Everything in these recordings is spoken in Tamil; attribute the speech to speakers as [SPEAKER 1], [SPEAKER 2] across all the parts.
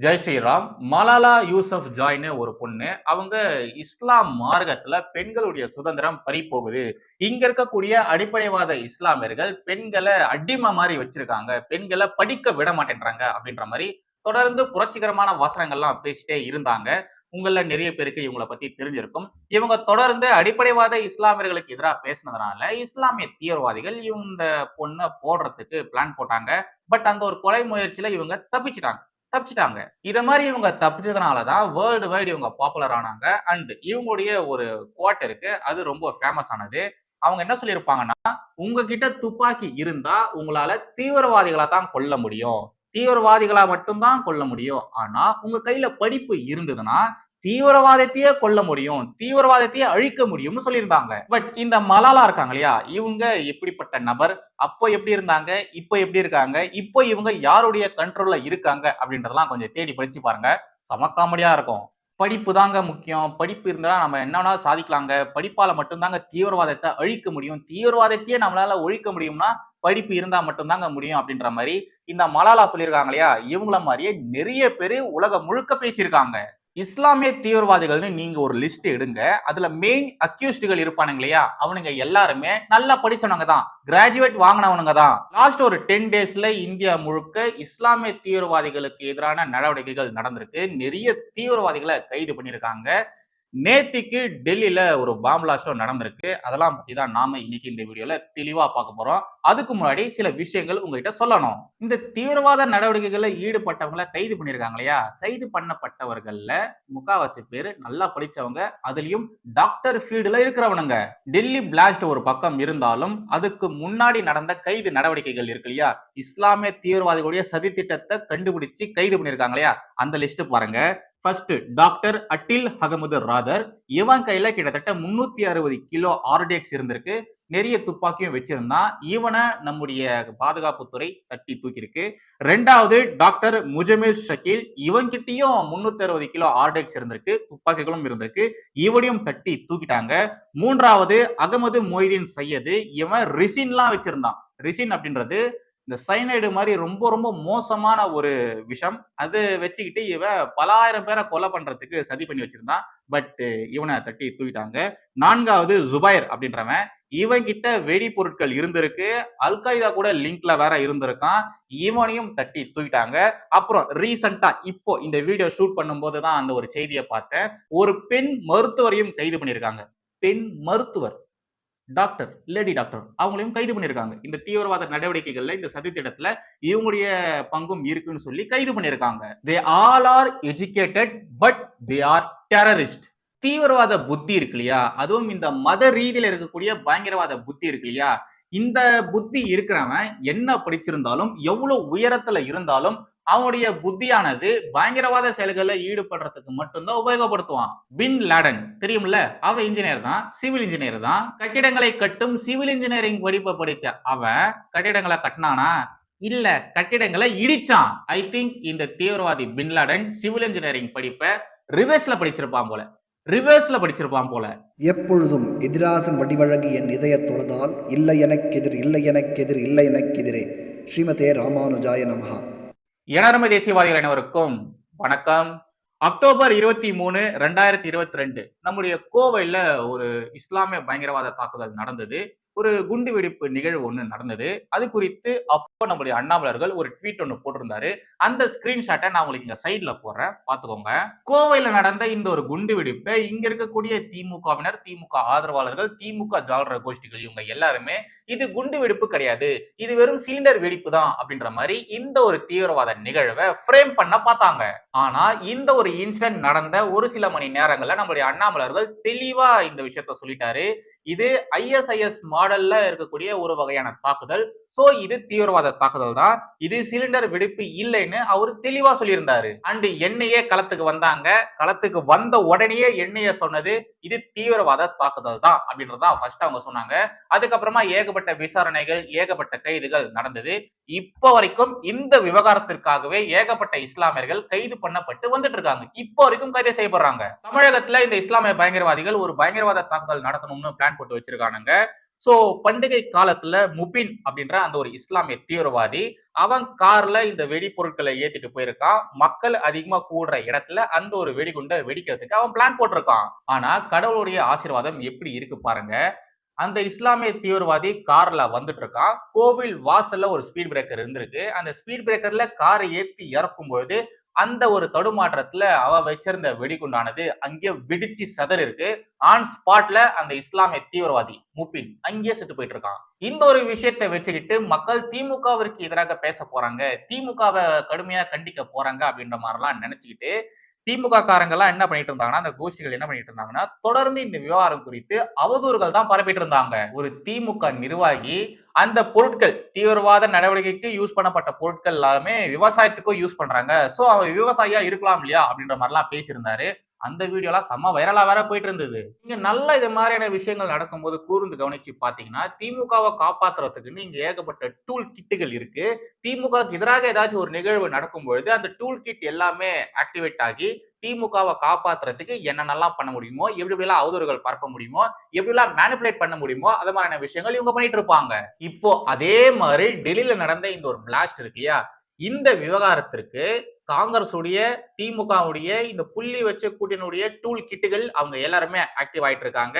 [SPEAKER 1] ஜெய் ஸ்ரீராம். மலாலா யூசப் ஜாய்னு ஒரு பொண்ணு. அவங்க இஸ்லாம் மார்க்கத்துல பெண்களுடைய சுதந்திரம் பறி போகுது. இங்க இருக்கக்கூடிய அடிப்படைவாத இஸ்லாமியர்கள் பெண்களை அடிமை மாதிரி வச்சிருக்காங்க. பெண்களை படிக்க விட மாட்டேன்றாங்க அப்படின்ற மாதிரி தொடர்ந்து புரட்சிகரமான வசனங்கள்லாம் பேசிட்டே இருந்தாங்க. உங்கள நிறைய பேருக்கு இவங்களை பத்தி தெரிஞ்சிருக்கும். இவங்க தொடர்ந்து அடிப்படைவாத இஸ்லாமியர்களுக்கு எதிராக பேசினதுனால இஸ்லாமிய தீவிரவாதிகள் இவங்க இந்த பொண்ணை போடுறதுக்கு பிளான் போட்டாங்க. பட் அந்த ஒரு கொலை முயற்சியில இவங்க தப்பிச்சிட்டாங்க. தப்பிச்சிட்டாங்க. இத மாதிரி இவங்க தப்பிச்சதுனால தான் வேர்ல்டு வைடு இவங்க பாப்புலர் ஆனாங்க. அண்ட் இவங்களுடைய ஒரு குவாட் இருக்கு. அது ரொம்ப ஃபேமஸ் ஆனது. அவங்க என்ன சொல்லியிருப்பாங்கன்னா உங்ககிட்ட துப்பாக்கி இருந்தா உங்களால தீவிரவாதிகளை தான் கொல்ல முடியும். தீவிரவாதிகளா மட்டும்தான் கொல்ல முடியும். ஆனா உங்க கையில படிப்பு இருந்ததுன்னா தீவிரவாதத்தையே கொல்ல முடியும் தீவிரவாதத்தையே அழிக்க முடியும்னு சொல்லியிருந்தாங்க. பட் இந்த மலாலா இருக்காங்க இல்லையா? இவங்க எப்படிப்பட்ட நபர்? அப்போ எப்படி இருந்தாங்க? இப்போ எப்படி இருக்காங்க? இப்போ இவங்க யாருடைய கண்ட்ரோல்ல இருக்காங்க? அப்படின்றதெல்லாம் கொஞ்சம் தேடி படிச்சு பாருங்க. செம காமெடியா இருக்கும். படிப்பு தாங்க முக்கியம். படிப்பு இருந்தா நம்ம என்ன வேணாலும் சாதிக்கலாங்க. படிப்பால மட்டும்தாங்க தீவிரவாதத்தை அழிக்க முடியும். தீவிரவாதத்தையே நம்மளால ஒழிக்க முடியும்னா படிப்பு இருந்தா மட்டும்தாங்க முடியும் அப்படின்ற மாதிரி இந்த மலாலா சொல்லியிருக்காங்க இல்லையா? இவங்கள மாதிரியே நிறைய பேர் உலகம் முழுக்க பேசியிருக்காங்க. இஸ்லாமிய தீவிரவாதிகள்னு நீங்க ஒரு லிஸ்ட் எடுங்க. அதுல மெயின் அக்யூஸ்டுகள் இருப்பானுங்க இல்லையா? அவனுங்க எல்லாருமே நல்லா படிச்சவனுங்க தான். கிராஜுவேட் வாங்கினவனுங்க தான். லாஸ்ட் ஒரு டென் டேஸ்ல இந்தியா முழுக்க இஸ்லாமிய தீவிரவாதிகளுக்கு எதிரான நடவடிக்கைகள் நடந்திருக்கு. நிறைய தீவிரவாதிகளை கைது பண்ணியிருக்காங்க. நேத்திக்கு டெல்லியில ஒரு பாம்பிளாஸ்டும் நடந்திருக்கு. அதெல்லாம் பத்தி தான் நாம இன்னைக்கு இந்த வீடியோல தெளிவா பார்க்க போறோம். அதுக்கு முன்னாடி சில விஷயங்கள் உங்ககிட்ட சொல்லணும். இந்த தீவிரவாத நடவடிக்கைகள்ல ஈடுபட்டவங்கள கைது பண்ணியிருக்காங்க இல்லையா? கைது பண்ணப்பட்டவர்கள்ல முக்காவாசி பேர் நல்லா படிச்சவங்க. அதுலயும் டாக்டர் ஃபீல்டுல இருக்கிறவனுங்க. டெல்லி பிளாஸ்ட் ஒரு பக்கம் இருந்தாலும் அதுக்கு முன்னாடி நடந்த கைது நடவடிக்கைகள் இருக்கு இல்லையா? இஸ்லாமிய தீவிரவாதிகளுடைய சதி திட்டத்தை கண்டுபிடிச்சு கைது பண்ணியிருக்காங்க இல்லையா? அந்த லிஸ்ட் பாருங்க. ஃபர்ஸ்ட் டாக்டர் அட்டில் அகமது ராதர் இவன் கையில கிட்டத்தட்ட முன்னூத்தி அறுபது கிலோ ஆர்டிஎக்ஸ் இருந்திருக்கு. நிறைய துப்பாக்கியும் வச்சிருந்தான். இவனை நம்முடைய பாதுகாப்புத்துறை தட்டி தூக்கியிருக்கு. ரெண்டாவது டாக்டர் முஜமில் ஷக்கீல் இவன்கிட்டயும் முன்னூத்தி அறுபது கிலோ ஆர்டெக்ஸ் இருந்திருக்கு. துப்பாக்கிகளும் இருந்திருக்கு. இவனையும் தட்டி தூக்கிட்டாங்க. மூன்றாவது அகமது மொய்தீன் சையது இவன் ரிசின்லாம் வச்சிருந்தான். ரிசின் அப்படின்றது இந்த சைனைடு மாதிரி ரொம்ப ரொம்ப மோசமான ஒரு விஷம். அது வச்சுக்கிட்டு இவன் பல ஆயிரம் பேரை கொலை பண்றதுக்கு சதி பண்ணி வச்சிருந்தான் பட் இவனை தட்டி தூக்கிட்டாங்க. நான்காவது ஜுபைர் அப்படின்றவன். இவன் கிட்ட வெடி பொருட்கள் இருந்திருக்கு. அல்காய்தா கூட லிங்க்ல வேற இருந்திருக்கான். இவனையும் தட்டி தூக்கிட்டாங்க. அப்புறம் ரீசண்டா இப்போ இந்த வீடியோ ஷூட் பண்ணும்போது தான் அந்த ஒரு செய்தியை பார்த்தேன். ஒரு பெண் மருத்துவரையும் கைது பண்ணியிருக்காங்க. பெண் மருத்துவர். டாக்டர் லேடி டாக்டர் அவங்களையும் கைது பண்ணியிருக்காங்க. இந்த தீவிரவாத நடவடிக்கைகள்ல இந்த சதி திட்டத்துல இவங்களுடைய பங்கும் இருக்குன்னு சொல்லி கைது பண்ணியிருக்காங்க. They all are educated but they are terrorist தீவிரவாத புத்தி இருக்கு இல்லையா? அதுவும் இந்த மத ரீதியில இருக்கக்கூடிய பயங்கரவாத புத்தி இருக்கு இல்லையா? இந்த புத்தி இருக்கிறவன் என்ன படிச்சிருந்தாலும் எவ்வளவு உயரத்துல இருந்தாலும் அவனுடைய புத்தியானது பயங்கரவாத செயல்களில் ஈடுபடுறதுக்கு மட்டும்தான் உபயோகப்படுத்துவான். பின் லேடன் தெரியும்ல அவன் இன்ஜினியர் தான் சிவில் இன்ஜினியர் தான். கட்டிடங்களை கட்டும் சிவில் இன்ஜினியரிங் படிப்பை படிச்ச அவன் கட்டிடங்களை கட்டினானா? இல்ல கட்டிடங்களை இடிச்சான். ஐ திங்க் இந்த தீவிரவாதி பின் லேடன் சிவில் இன்ஜினியரிங் படிப்பை ரிவர்ஸ்ல படிச்சிருப்பான் போல. ரிவர்ஸ்ல படிச்சிருப்பான் போல.
[SPEAKER 2] எப்பொழுதும் எதிராசன் வடிவழகு என் இதய தொழுதால் இல்லை எனக்கெதிர் இல்லை எனக்கெதிர் இல்லை எனக்கெதிரே ஸ்ரீமதே ராமானுஜாய நமகா
[SPEAKER 1] எனரம தேசியவாதிகள் அனைவருக்கும் வணக்கம். அக்டோபர் இருபத்தி மூணு ரெண்டாயிரத்தி இருபத்தி ரெண்டு. நம்முடைய கோவையில ஒரு இஸ்லாமிய பயங்கரவாத தாக்குதல் நடந்தது. ஒரு குண்டு வெடிப்பு நிகழ்வு ஒன்று நடந்தது. அது குறித்து அப்போ நம்முடைய அண்ணாமலர்கள் ஒரு ட்வீட் ஒன்று போட்டிருந்தாரு. அந்த ஸ்கிரீன்ஷாட்டை நான் உங்களுக்கு இங்க சைட்ல போடுறேன். பார்த்துக்கோங்க கோவையில நடந்த இந்த ஒரு குண்டு வெடிப்பை இங்க இருக்கக்கூடிய திமுகவினர் திமுக ஆதரவாளர்கள் திமுக ஜாலர கோஷ்டிகள் இவங்க எல்லாருமே இது குண்டு வெடிப்பு கிடையாது. இது வெறும் சிலிண்டர் வெடிப்பு தான் அப்படின்ற மாதிரி இந்த ஒரு தீவிரவாத நிகழ்வை ஃப்ரேம் பண்ண பார்த்தாங்க. ஆனா இந்த ஒரு இன்சிடென்ட் நடந்த ஒரு சில மணி நேரங்கள்ல நம்மளுடைய அண்ணாமலர்கள் தெளிவா இந்த விஷயத்த சொல்லிட்டாரு. இது ஐஎஸ்ஐஎஸ் மாடல்ல இருக்கக்கூடிய ஒரு வகையான தாக்குதல். சோ இது தீவிரவாத தாக்குதல் தான். இது சிலிண்டர் வெடிப்பு இல்லைன்னு அவர் தெளிவா சொல்லியிருந்தாரு. அண்ட் எண்ணெயே களத்துக்கு வந்தாங்க. களத்துக்கு வந்த உடனேயே எண்ணெய சொன்னது இது தீவிரவாத தாக்குதல் தான் அப்படின்றதா ஃபர்ஸ்ட் அவங்க சொன்னாங்க. அதுக்கப்புறமா ஏகப்பட்ட விசாரணைகள் ஏகப்பட்ட கைதுகள் நடந்தது. இப்போ வரைக்கும் இந்த விவகாரத்திற்காகவே ஏகப்பட்ட இஸ்லாமியர்கள் கைது பண்ணப்பட்டு வந்துட்டு இருக்காங்க இப்போ வரைக்கும் கைது செய்யப்படுறாங்க. தமிழகத்துல இந்த இஸ்லாமிய பயங்கரவாதிகள் ஒரு பயங்கரவாத தாக்குதல் நடத்தணும்னு பிளான் போட்டு வச்சிருக்கானுங்க. சோ பண்டிகை காலத்துல முபின் அப்படின்ற அந்த ஒரு இஸ்லாமிய தீவிரவாதி அவன் கார்ல இந்த வெடிப்பொருட்களை ஏத்திட்டு போயிருக்கான். மக்கள் அதிகமா கூடுற இடத்துல அந்த ஒரு வெடிகுண்டை வெடிக்கிறதுக்கு அவன் பிளான் போட்டிருக்கான். ஆனா கடவுளுடைய ஆசீர்வாதம் எப்படி இருக்கு பாருங்க. அந்த இஸ்லாமிய தீவிரவாதி கார்ல வந்துட்டு இருக்கான் கோவில் வாசல்ல ஒரு ஸ்பீட் பிரேக்கர் இருந்திருக்கு. அந்த ஸ்பீட் பிரேக்கர்ல காரை ஏத்தி இறக்கும் பொழுது அந்த ஒரு தடுமாற்றத்துல அவ வச்சிருந்த வெடிகுண்டானது அங்கே வெடிச்சு சதர் இருக்கு ஆன் ஸ்பாட்ல அந்த இஸ்லாமிய தீவிரவாதி முப்பின் அங்கேயே செத்து போயிட்டு இருக்கான் இந்த ஒரு விஷயத்தை வச்சுக்கிட்டு மக்கள் திமுகவிற்கு எதிராக பேச போறாங்க. திமுகவை கடுமையா கண்டிக்க போறாங்க அப்படின்ற மாதிரிலாம் நினைச்சுக்கிட்டு திமுக காரங்கெல்லாம் என்ன பண்ணிட்டு இருந்தாங்கன்னா அந்த கோஷ்டிகள் என்ன பண்ணிட்டு இருந்தாங்கன்னா தொடர்ந்து இந்த விவகாரம் குறித்து அவதூறுகள் தான் பரப்பிட்டு இருந்தாங்க. ஒரு திமுக நிர்வாகி அந்த பொருட்கள் தீவிரவாத நடவடிக்கைக்கு யூஸ் பண்ணப்பட்ட பொருட்கள் எல்லாமே விவசாயத்துக்கும் யூஸ் பண்றாங்க. சோ அவர் விவசாயியா இருக்கலாம் இல்லையா? அப்படின்ற மாதிரிலாம் பேசியிருந்தாரு. அந்த வீடியோலாம் செம்ம வைரலா வேற போயிட்டு இருந்தது. இங்க நல்ல இது மாதிரியான விஷயங்கள் நடக்கும்போது கூர்ந்து கவனிச்சு பாத்தீங்கன்னா திமுகவை காப்பாத்துறதுக்குன்னு இங்க ஏகப்பட்ட டூல் கிட்டுகள் இருக்கு. திமுகவுக்கு எதிராக ஏதாச்சும் ஒரு நிகழ்வு நடக்கும் பொழுது அந்த டூல் கிட் எல்லாமே ஆக்டிவேட் ஆகி திமுகவை காப்பாத்துறதுக்கு என்னென்னலாம் பண்ண முடியுமோ எப்படி எப்படிலாம் அவதூறுகள் பரப்ப முடியுமோ எப்படிலாம் மேனிபுலேட் பண்ண முடியுமோ அது மாதிரியான விஷயங்கள் இவங்க பண்ணிட்டு இருப்பாங்க. இப்போ அதே மாதிரி டெல்லியில நடந்த இந்த ஒரு பிளாஸ்ட் இருக்கு இல்லையா? இந்த விவகாரத்திற்கு காங்கிரஸ் உடைய திமுகவுடைய இந்த புள்ளி வச்ச கூட்டினுடைய டூல் கிட்டுகள் அவங்க எல்லாருமே ஆக்டிவ் ஆயிட்டு இருக்காங்க.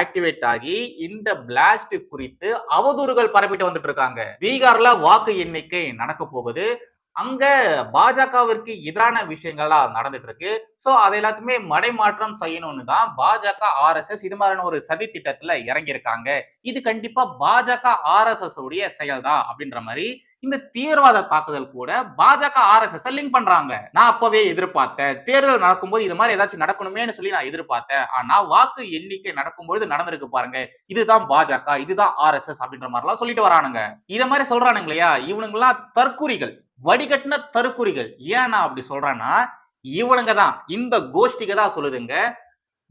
[SPEAKER 1] ஆக்டிவேட் ஆகி இந்த பிளாஸ்ட் குறித்து அவதூறுகள் பரப்பிட்டு வந்துட்டு இருக்காங்க. பீகார்ல வாக்கு எண்ணிக்கை நடக்க போகுது. அங்க பாஜகவிற்கு எதிரான விஷயங்கள்லாம் நடந்துட்டு இருக்கு சோ அதை எல்லாத்தையுமே மடைமாற்றம் செய்யணும்னு தான் பாஜக ஆர்எஸ்எஸ் இது மாதிரியான ஒரு சதி திட்டத்துல இறங்கியிருக்காங்க. இது கண்டிப்பா பாஜக ஆர்எஸ்எஸ் உடைய செயல் தான் அப்படின்ற மாதிரி இந்த தீவிரவாத தாக்குதல் கூட பாஜக ஆர்எஸ்எஸ் லிங்க் பண்றாங்க. நான் அப்பவே எதிர்பார்த்தேன். தேர்தல் நடக்கும்போது இது மாதிரி ஏதாச்சும் நடக்கணுமேனு சொல்லி நான் எதிர்பார்த்தேன். ஆனா வாக்கு எண்ணிக்கை நடக்கும்போது நடந்திருக்கு பாருங்க. இதுதான் பாஜக இதுதான் ஆர்எஸ்எஸ் அப்படின்ற மாதிரி எல்லாம் சொல்லிட்டு வரானுங்க. இத மாதிரி சொல்றானுங்க இல்லையா இவனுங்களாம் தற்கூரிகள் வடிகட்டின தருக்குறிகள் ஏன் நான் அப்படி சொல்றேன்னா இவனுங்க தான் இந்த கோஷ்டிக தான் சொல்லுதுங்க.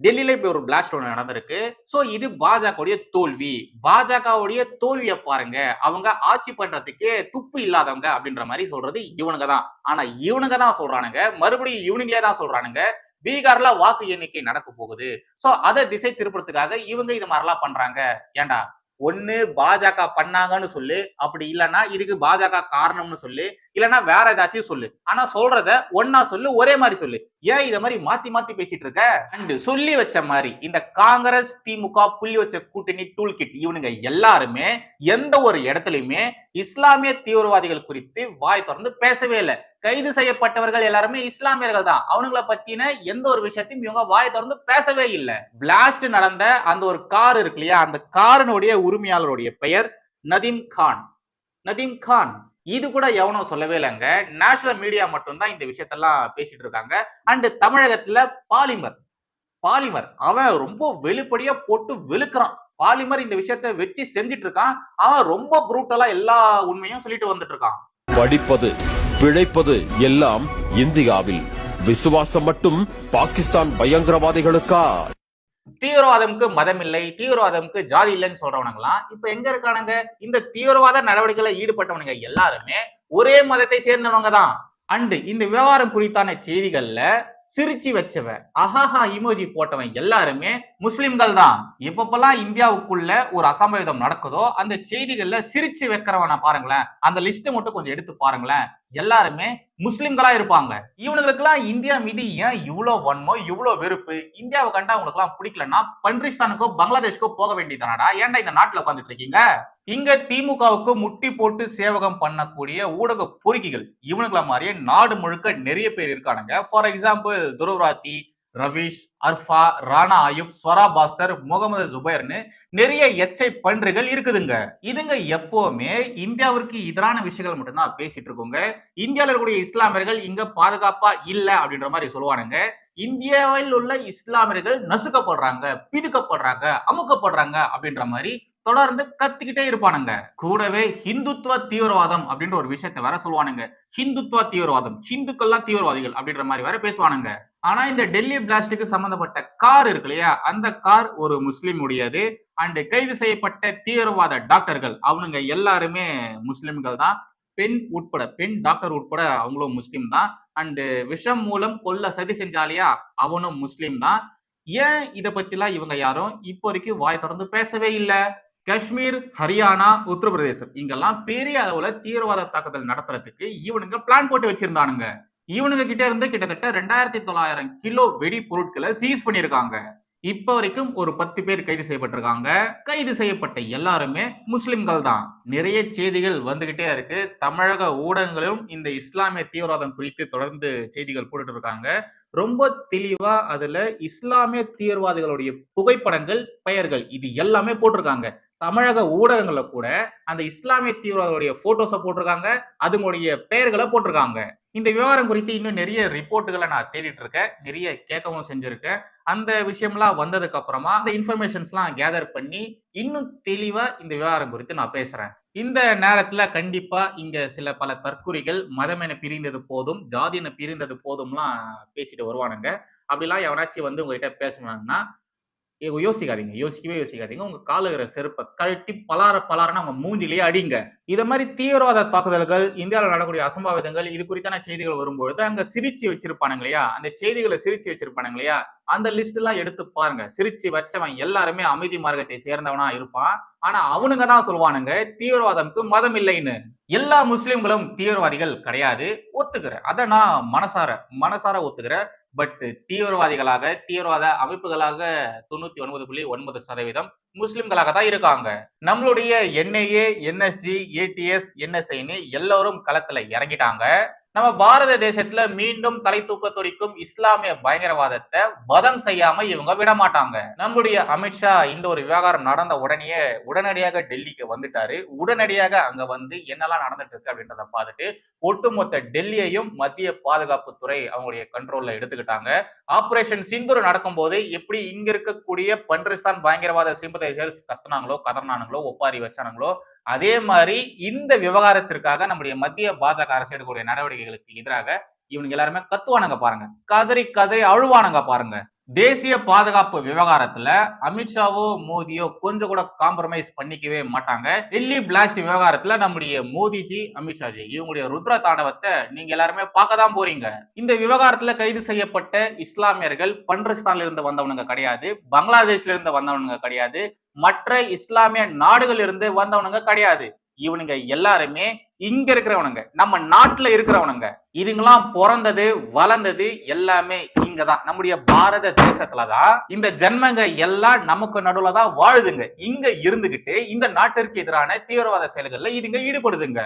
[SPEAKER 1] டெல்லியில இப்ப ஒரு பிளாஸ்ட் ஒன்று நடந்திருக்கு. சோ இது பாஜகவுடைய தோல்வி. பாஜகவுடைய தோல்வியை பாருங்க. அவங்க ஆட்சி பண்றதுக்கே துப்பு இல்லாதவங்க அப்படின்ற மாதிரி சொல்றது இவனுங்க தான் ஆனா இவனுங்க தான் சொல்றானுங்க. மறுபடியும் இவனுங்களே தான் சொல்றானுங்க. பீகார்ல வாக்கு எண்ணிக்கை நடக்க போகுது. சோ அதை திசை திருப்பறதுக்காக இவங்க இது மாதிரிலாம் பண்றாங்க. ஏன்டா ஒன்னு பாஜக பண்ணாங்கன்னு சொல்லு அப்படி இல்லைன்னா இதுக்கு பாஜக காரணம்னு சொல்லு இல்லைன்னா வேற ஏதாச்சும் சொல்லு. ஆனா சொல்றத ஒன்னா சொல்லு ஒரே மாதிரி சொல்லு. ஏன் இதை மாதிரி மாத்தி மாத்தி பேசிட்டு இருக்க? அண்ட் சொல்லி வச்ச மாதிரி இந்த காங்கிரஸ் திமுக புள்ளி வச்ச கூட்டணி டூல் கிட் இவனுங்க எல்லாருமே எந்த ஒரு இடத்துலயுமே இஸ்லாமிய தீவிரவாதிகள் குறித்து வாய் திறந்து பேசவே இல்லை. கைது செய்யப்பட்டவர்கள் எல்லாருமே இஸ்லாமியர்கள் தான். அவனுங்கள பத்தின எந்த ஒரு விஷயத்தையும் இவங்க வாயை திறந்து பேசவே இல்லை. பிளாஸ்ட் நடந்த அந்த ஒரு கார் இருக்கு இல்லையா? அந்த காரினுடைய உரிமையாளருடைய பெயர் நதீம் கான். நதீம் கான். இது கூட எவனும் சொல்லவே இல்லைங்க. நேஷனல் மீடியா மட்டும்தான் இந்த விஷயத்தெல்லாம் பேசிட்டு இருக்காங்க. அண்ட் தமிழகத்துல பாலிமர். பாலிமர். அவன் ரொம்ப வெளிப்படியா போட்டு வெளுக்கிறான். பாலிமர் இந்த விஷயத்த வச்சு செஞ்சுட்டு இருக்கான். அவன் ரொம்ப ப்ரூட்டலா எல்லா உண்மையும் சொல்லிட்டு வந்துட்டு இருக்கான்.
[SPEAKER 3] படிப்பது பிழைப்பது எல்லாம் இந்தியாவில். விசுவாசம் மட்டும் பாகிஸ்தான் பயங்கரவாதிகளுக்கா?
[SPEAKER 1] தீவிரவாதம்க்கு மதம் இல்லை தீவிரவாதம்க்கு ஜாதி இல்லைன்னு சொல்றவனுங்களாம் இப்ப எங்க இருக்கானுங்க? இந்த தீவிரவாத நடவடிக்கையில ஈடுபட்டவனுங்க எல்லாருமே ஒரே மதத்தை சேர்ந்தவங்க தான் அண்டு இந்த விவகாரம் குறித்தான செய்திகள்ல சிரிச்சு வச்சவன். அஹாஹா இமோஜி போட்டவன் எல்லாருமே முஸ்லிம்கள் தான். எப்பப்பெல்லாம் இந்தியாவுக்குள்ள ஒரு அசம்பாவிதம் நடக்குதோ அந்த செய்திகள்ல சிரிச்சு வைக்கிறவன பாருங்களேன். அந்த லிஸ்ட் மட்டும் கொஞ்சம் எடுத்து பாருங்களேன். எல்லாருமே முஸ்லிம்களா இருப்பாங்க. இவனுங்களுக்கெல்லாம் இந்தியா மீது ஏன் இவ்வளோ வன்மோ இவ்வளோ வெறுப்பு? இந்தியாவை கண்டா அவங்களுக்குலாம் பிடிக்கலன்னா பன்றிஸ்தானுக்கோ பங்களாதேஷ்க்கோ போக வேண்டியதானடா ஏன்டா இந்த நாட்டில் உட்காந்துட்டு இருக்கீங்க? இங்க திமுகவுக்கு முட்டி போட்டு சேவகம் பண்ணக்கூடிய ஊடக பொறுக்கிகள் இவனுங்கள மாதிரியே நாடு முழுக்க நிறைய பேர் இருக்கானுங்க. ஃபார் எக்ஸாம்பிள் துருவராத்தி ரவீஷ் அர்ஃபா ராணா ஆயுப் ஸ்வரா பாஸ்கர் முகமது ஜுபைர்னு நிறைய எச்சை பன்றுகள் இருக்குதுங்க. இதுங்க எப்பவுமே இந்தியாவிற்கு எதிரான விஷயங்கள் மட்டும்தான் பேசிட்டு இருக்கோங்க. இந்தியாவில் இருக்கக்கூடிய இஸ்லாமியர்கள் இங்க பாதுகாப்பா இல்ல அப்படின்ற மாதிரி சொல்லுவானுங்க. இந்தியாவில் உள்ள இஸ்லாமியர்கள் நசுக்கப்படுறாங்க பிதுக்கப்படுறாங்க அமுக்கப்படுறாங்க அப்படின்ற மாதிரி தொடர்ந்து கத்திக்கிட்டே இருப்பானுங்க. கூடவே ஹிந்துத்துவ தீவிரவாதம் அப்படின்ற ஒரு விஷயத்தை வேற சொல்லுவானுங்க. ஹிந்துத்துவ தீவிரவாதம் ஹிந்துக்கள்லாம் தீவிரவாதிகள் அப்படின்ற மாதிரி வேற பேசுவானுங்க. ஆனா இந்த டெல்லி பிளாஸ்டுக்கு சம்பந்தப்பட்ட கார் இருக்கு இல்லையா? அந்த கார் ஒரு முஸ்லீம் உடையது அண்ட் கைது செய்யப்பட்ட தீவிரவாத டாக்டர்கள் அவனுங்க எல்லாருமே முஸ்லிம்கள் தான். பெண் உட்பட பெண் டாக்டர் உட்பட அவங்களும் முஸ்லீம் தான். அண்டு விஷம் மூலம் கொல்ல சதி செஞ்சாலியா? அவனும் முஸ்லீம் தான். ஏன் இதை பத்திலாம் இவங்க யாரும் இப்போ வரைக்கும் வாய் தொடர்ந்து பேசவே இல்லை? காஷ்மீர் ஹரியானா உத்தரப்பிரதேசம். இங்கெல்லாம் பெரிய அளவுல தீவிரவாத தாக்குதல் நடத்துறதுக்கு இவனுங்க பிளான் போட்டு வச்சிருந்தானுங்க. இவனுங்க கிட்ட இருந்து கிட்டத்தட்ட ரெண்டாயிரத்தி தொள்ளாயிரம் கிலோ வெடி பொருட்களை சீஸ் பண்ணியிருக்காங்க. இப்ப வரைக்கும் ஒரு பத்து பேர் கைது செய்யப்பட்டிருக்காங்க. கைது செய்யப்பட்ட எல்லாருமே முஸ்லிம்கள் தான். நிறைய செய்திகள் வந்துகிட்டே இருக்கு. தமிழக ஊடகங்களும் இந்த இஸ்லாமிய தீவிரவாதம் குறித்து தொடர்ந்து செய்திகள் போட்டுட்டு இருக்காங்க. ரொம்ப தெளிவா அதுல இஸ்லாமிய தீவிரவாதிகளுடைய புகைப்படங்கள் பெயர்கள் இது எல்லாமே போட்டிருக்காங்க. தமிழக ஊடகங்கள்ல கூட அந்த இஸ்லாமிய தீவிரவாதிகளுடைய போட்டோஸை போட்டிருக்காங்க அதுங்களுடைய பெயர்களை போட்டிருக்காங்க. இந்த விவகாரம் குறித்து இன்னும் நிறைய ரிப்போர்ட்டுகளை நான் தேடிட்டு இருக்கேன் நிறைய கேட்கவும் செஞ்சிருக்கேன். அந்த விஷயம்லாம் வந்ததுக்கு அப்புறமா அந்த இன்ஃபர்மேஷன்ஸ்லாம் கேதர் பண்ணி இன்னும் தெளிவா இந்த விவகாரம் குறித்து நான் பேசுறேன். இந்த நேரத்துல கண்டிப்பா இங்க சில பல தற்குறிகள் மதம் என பிரிந்தது போதும் ஜாதி என பிரிந்தது போதும்லாம் பேசிட்டு வருவானுங்க. அப்படிலாம் எவனாச்சும் வந்து உங்ககிட்ட பேசணும்னா யோசிக்காதீங்க யோசிக்கவே யோசிக்காதீங்க. உங்க காலுகிற செருப்பை கழட்டி பலார பலாரன்னு அவங்க மூஞ்சிலேயே அடிங்க. இத மாதிரி தீவிரவாத தாக்குதல்கள் இந்தியாவில் நடக்கூடிய அசம்பாவிதங்கள் இது குறித்தான செய்திகள் வரும்பொழுது அங்க சிரிச்சு வச்சிருப்பானுங்க இல்லையா? அந்த செய்திகளை சிரிச்சு வச்சிருப்பானுங்க இல்லையா? அந்த லிஸ்ட் எல்லாம் எடுத்து பாருங்க. சிரிச்சு வச்சவன் எல்லாருமே அமைதி மார்க்கத்தை சேர்ந்தவனா இருப்பான். ஆனா அவனுங்க தான் சொல்லுவானுங்க தீவிரவாதம்க்கு மதம் இல்லைன்னு. எல்லா முஸ்லிம்களும் தீவிரவாதிகள் கிடையாது. ஒத்துக்கிறேன் அதை நான் மனசார மனசார ஒத்துக்கிறேன் பட் தீவிரவாதிகளாக தீவிரவாத அமைப்புகளாக தொண்ணூத்தி ஒன்பது புள்ளி ஒன்பது சதவீதம் முஸ்லிம்களாக தான் இருக்காங்க. நம்மளுடைய என்ஐஏ என்எஸ்சி ஏடிஎஸ் என்எஸ்ஐன்னு எல்லாரும் களத்துல இறங்கிட்டாங்க. நம்ம பாரத தேசத்துல மீண்டும் தலை தூக்க துடிக்கும் இஸ்லாமிய பயங்கரவாதத்தை வதம் செய்யாம இவங்க விடமாட்டாங்க. நம்முடைய அமித்ஷா இந்த ஒரு விவகாரம் நடந்த உடனேயே உடனடியாக டெல்லிக்கு வந்துட்டாரு. உடனடியாக அங்க வந்து என்னெல்லாம் நடந்துட்டு இருக்கு அப்படின்றத பார்த்துட்டு ஒட்டுமொத்த டெல்லியையும் மத்திய பாதுகாப்பு துறை அவங்களுடைய கண்ட்ரோல்ல எடுத்துக்கிட்டாங்க. ஆபரேஷன் சிந்தூர் நடக்கும்போது எப்படி இங்க இருக்கக்கூடிய பன்றிஸ்தான் பயங்கரவாத சிம்பதைசர்ஸ் கத்துனாங்களோ கதர்னானுங்களோ ஒப்பாரி வச்சானுங்களோ அதே மாதிரி இந்த விவகாரத்திற்காக நம்முடைய மத்திய பாஜக அரசு எடுக்கக்கூடிய நடவடிக்கைகளுக்கு எதிராக இவனுங்க எல்லாருமே கத்துவானுங்க பாருங்க. கதறி கதறி அழுவானுங்க பாருங்க. தேசிய பாதுகாப்பு விவகாரத்துல அமித்ஷாவோ மோதியோ கொஞ்சம் கூட காம்ப்ரமைஸ் பண்ணிக்கவே மாட்டாங்க. டெல்லி பிளாஸ்ட் விவகாரத்துல நம்முடைய மோதிஜி அமித்ஷாஜி இவங்களுடைய ருத்ர தாண்டவத்தை நீங்க எல்லாருமே பார்க்க தான் போறீங்க. இந்த விவகாரத்துல கைது செய்யப்பட்ட இஸ்லாமியர்கள் பன்றிஸ்தான்ல இருந்து வந்தவனுங்க கிடையாது பங்களாதேஷ்ல இருந்து வந்தவனுங்க கிடையாது மற்ற இஸ்லாமிய நாடுகள் இருந்து வந்தவனுங்க கிடையாது. இவனுங்க எல்லாருமே இங்க இருக்கிறவனுங்க. நம்ம நாட்டுல இருக்கிறவனுங்க. இதுங்கெல்லாம் பிறந்தது வளர்ந்தது எல்லாமே இங்கதான். நம்முடைய பாரத தேசத்துலதான் இந்த ஜென்மங்க எல்லாம் நமக்கு நடுவுல தான் வாழுதுங்க. இங்க இருந்துகிட்டு இந்த நாட்டிற்கு எதிரான தீவிரவாத செயல்கள்ல இதுங்க ஈடுபடுதுங்க.